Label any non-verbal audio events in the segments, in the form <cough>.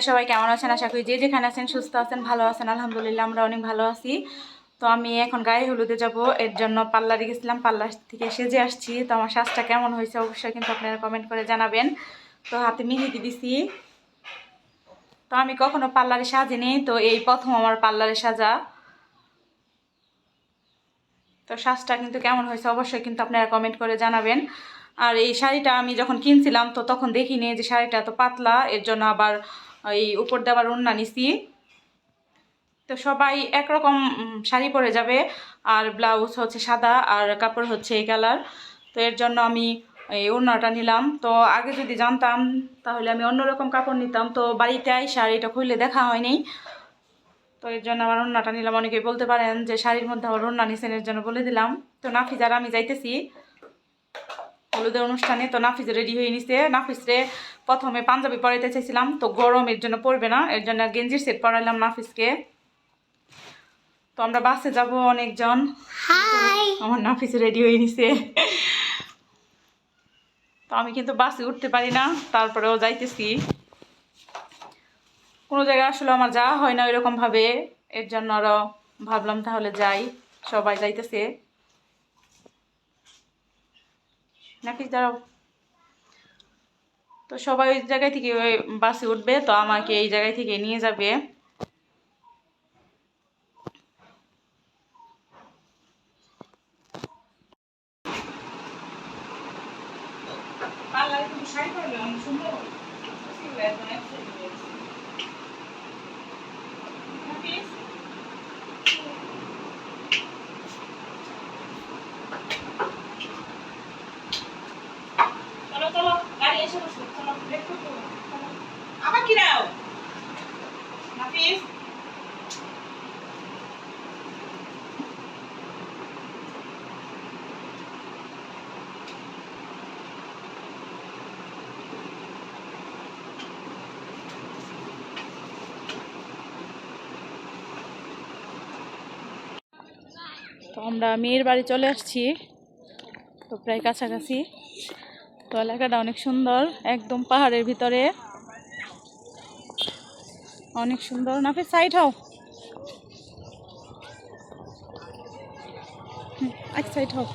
আপনারা সবাই কেমন আছেন? আশা করি যে যেখানে আছেন সুস্থ আছেন, ভালো আছেন, আলহামদুলিল্লাহ আমরা অনেক ভালো আছি। তো আমি এখন গায়ে হলুদে যাব, এর জন্য পার্লারে গেছিলাম পার্লার থেকে সেজে আসছি। তো আমার সাজটা কেমন হয়েছে অবশ্যই কিন্তু আপনারা কমেন্ট করে জানাবেন। তো হাতে মেহেদি দিছি। তো আমি কখনো পার্লারে সাজিনি, তো এই প্রথম আমার পার্লারে সাজা। তো সাজটা কিন্তু কেমন হয়েছে অবশ্যই কিন্তু আপনারা কমেন্ট করে জানাবেন। আর এই শাড়িটা আমি যখন কিনছিলাম, তো তখন দেখিনি যে শাড়িটা এত পাতলা, এর জন্য আবার এই উপর দেওয়ার উন্না নিছি। তো সবাই একরকম শাড়ি পরে যাবে। আর ব্লাউজ হচ্ছে সাদা আর কাপড় হচ্ছে এই কালার। তো এর জন্য আমি এই ওড়নাটা নিলাম। তো আগে যদি জানতাম, তাহলে আমি অন্যরকম কাপড় নিতাম। তো বাড়িতে আই শাড়িটা খুলে দেখা হয়নি তো এর জন্য আমার ওড়নাটা নিলাম। অনেকে বলতে পারেন যে শাড়ির মধ্যে আমার ওড়না নিছেন, এর জন্য বলে দিলাম। তো নাফিজার আমি যাইতেছি। হলুদের অনুষ্ঠানে তো নাফিজ রেডি হয়ে নিছে। নাফিসরে প্রথমে পাঞ্জাবি পরাইতে চাইছিলাম তো গরম এর জন্য পরবে না এর জন্য গেঞ্জির সেট পরাইলাম নাফিসকে। তো আমরা বাসে যাব অনেকজন। আমার নাফিস রেডি হয়ে নিছে। তো আমি কিন্তু বাসে উঠতে পারি না তারপরেও যাইতেছি। কোনো জায়গায় আসলে আমার যাওয়া হয় না ওইরকম ভাবে এর জন্য আরও ভাবলাম তাহলে যাই সবাই যাইতেছে। নাকি দাঁড়াও। তো সবাই ওই জায়গায় থেকে ওই বাসে উঠবে, তো আমাকে এই জায়গায় থেকে নিয়ে যাবে। চলো চলো গাড়ি এসে বসো চলো ব্রেক করতে হবে। চলো। তো আমরা মেয়ের বাড়ি চলে আসছি। তো প্রায় কাছাকাছি। তো এলাকাটা অনেক সুন্দর, একদম পাহাড়ের ভিতরে। অনেক সুন্দর। নাফি সাইড হও। সাইড হও।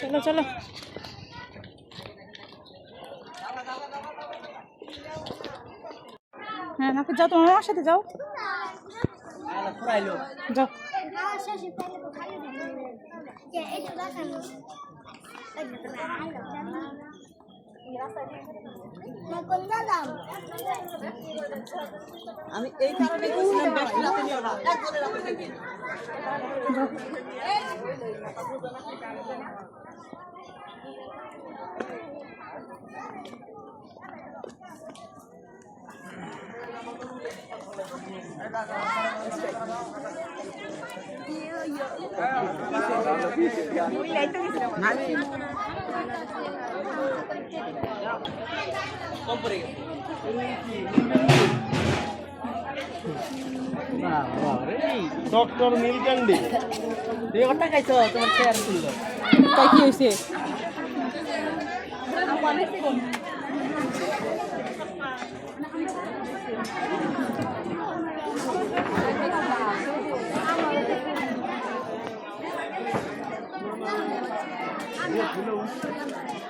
চলো চলো। হ্যাঁ নাফি যাও, তোমার আমার সাথে যাও। যাও। আমি এই কারণে গেছিলাম বেশি রাতে নিও না একজনের রাতে দেখি কম পড়ে গেছে ডক্টর নীলকান্ডি দুই ঘণ্টা খাইছো তোমার চেয়ার খুলল তাই কি হয়েছে পুরোপুরি আছে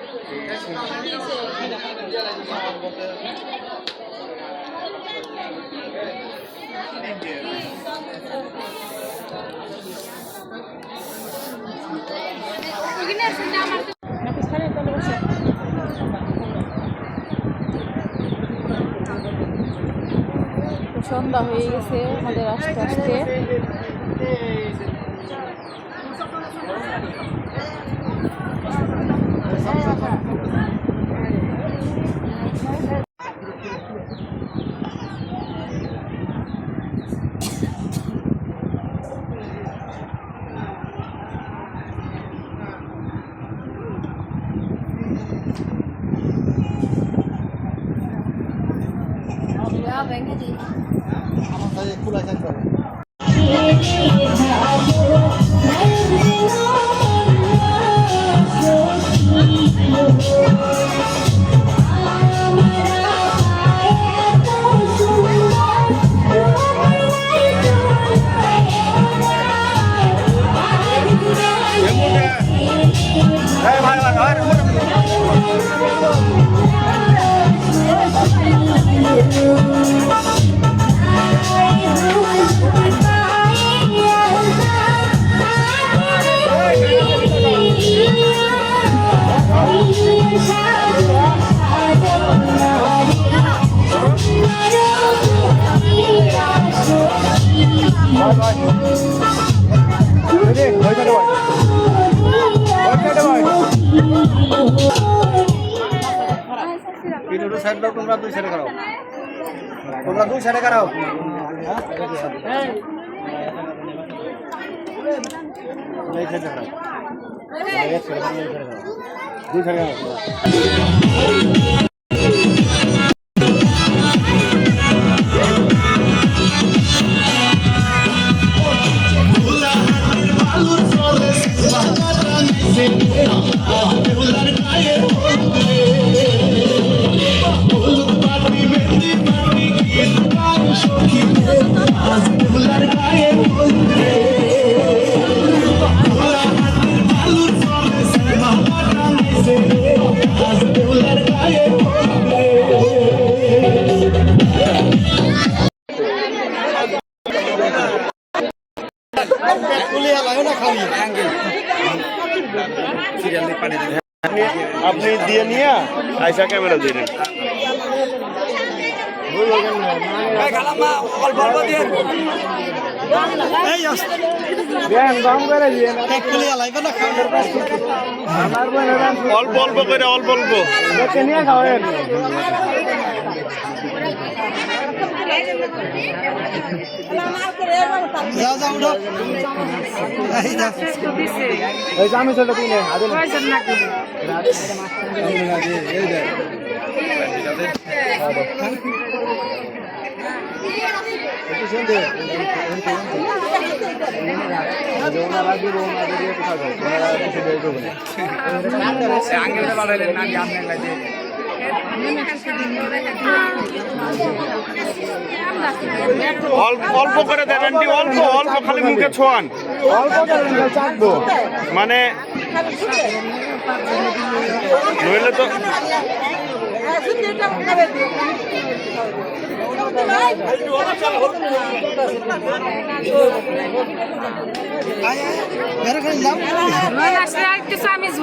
সন্ধ্যা হয়ে গেছে আমাদের আস্তে আস্তে। 哎呀快 করাও, দুই সাড়ে এগারো দুই সাইডে আপনি দিয়ে নিয়ে আইসা ক্যামেরা দিয়ে অল্প অল্প করে অল্প অল্প। যাও যাও উঠো এই যা আমি দিলে আদে অল্প অল্প করে আন্টি অল্প অল্প খালি মুখে ছোঁয়ান অল্প মানে নইলে তো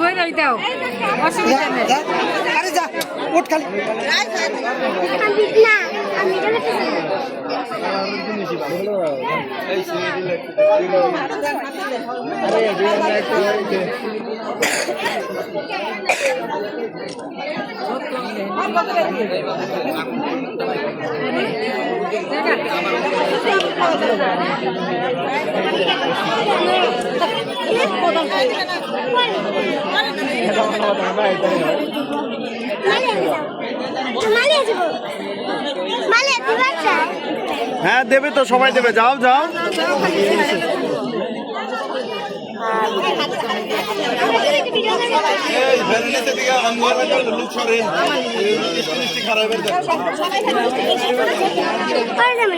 ভরে রই দাও অসুবিধা নেই যা আরে যা উঠ খালি না আমি হ্যাঁ দেবে তো সবাই দেবে। যাও যাও।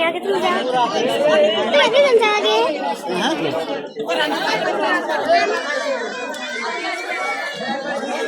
আগে তুমি যাও তুমি দুজন যাও আগে কি আর হাত দিয়ে রাখছি ঠিক আছে তাকে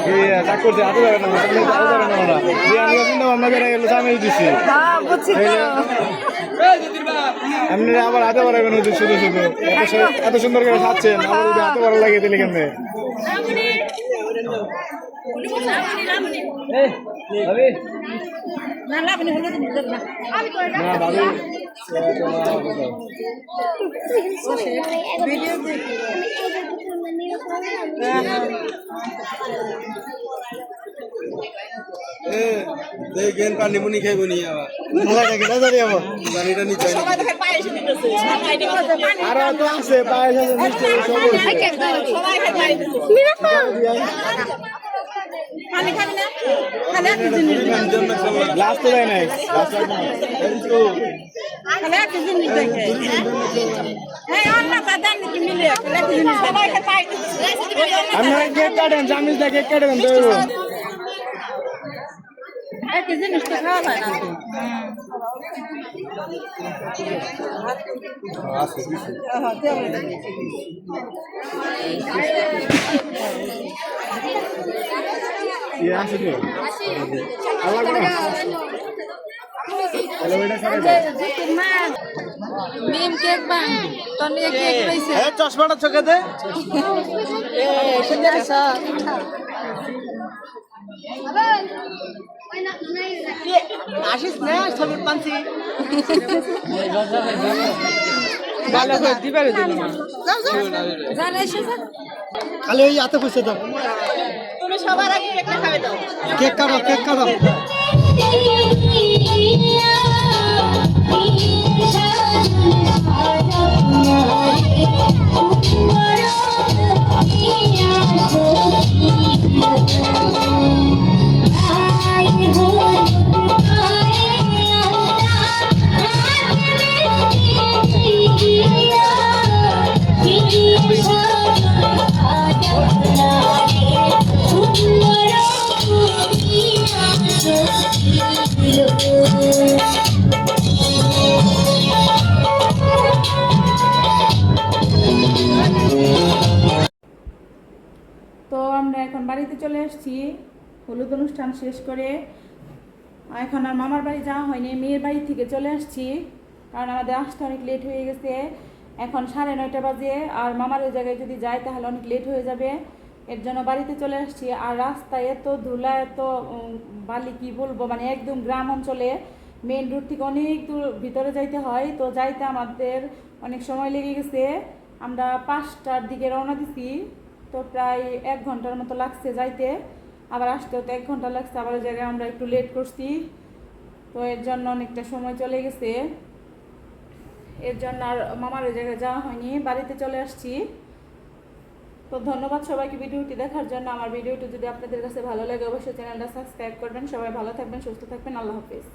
করছে? হাতে যাবে না হাতে যাবে না ওরা। দিয়ে আমি গেল দিছি। হ্যাঁ বুঝছি তো। আপনি আবার হাতে বাড়াবেন ওদের শুধু শুধু। এত সুন্দর করে খাচ্ছেন আবার যদি হাতে বাড়া লাগিয়ে দিলে কেমনে? না ভাবি। ভিডিও দেখেন পানি মুনি খাইব নি আবার মজা কেটে জানি আমার পানিটা হয় তো আছে পায়েস আছে মিষ্টি সবাই খাই পানি খাবি না খালি গ্লাস তো দেয় নাই আপনারা কেক কাটেন চামিচ দিয়ে কেক কাটেন তো একটা জিনিস তো খাওয়া যায় না। আছে তো চশমাটা চোখে দে। আসিস না? ছবির এসেছে খালি ওই হাতে খুঁজছে দাও। তুমি সবার আগে একটা খাবে দাও কেক কাটো কেক কাটো। <laughs> তো আমরা এখন বাড়িতে চলে এসেছি হলুদ অনুষ্ঠান শেষ করে এখন আর মামার বাড়ি যাওয়া হয়নি, মেয়ের বাড়ি থেকে চলে আসছি। কারণ আমাদের আসতে অনেক লেট হয়ে গেছে। এখন সাড়ে নয়টা বাজে, আর মামার ওই জায়গায় যদি যাই তাহলে অনেক লেট হয়ে যাবে। এর জন্য বাড়িতে চলে আসছি। আর রাস্তায় এত ধুলা, এত বালি, কি বলব মানে একদম গ্রাম অঞ্চলে মেন রোড থেকে অনেক দূর ভিতরে যাইতে হয়। তো যাইতে আমাদের অনেক সময় লেগে গেছে। আমরা পাঁচটার দিকে রওনা দিছি। তো প্রায় এক ঘণ্টার মতো লাগছে যাইতে। আবার আসতেও তো এক ঘণ্টা লাগছে, আবার ওই জায়গায় আমরা একটু লেট করছি। তো এর জন্য অনেকটা সময় চলে গেছে। এর জন্য আর মামার ওই জায়গায় যাওয়া হয়নি, বাড়িতে চলে আসছি। তো ধন্যবাদ সবাইকে ভিডিওটি দেখার জন্য। আমার ভিডিওটি যদি আপনাদের কাছে ভালো লাগে, অবশ্যই চ্যানেলটা সাবস্ক্রাইব করবেন। সবাই ভালো থাকবেন, সুস্থ থাকবেন। আল্লাহ হাফিজ।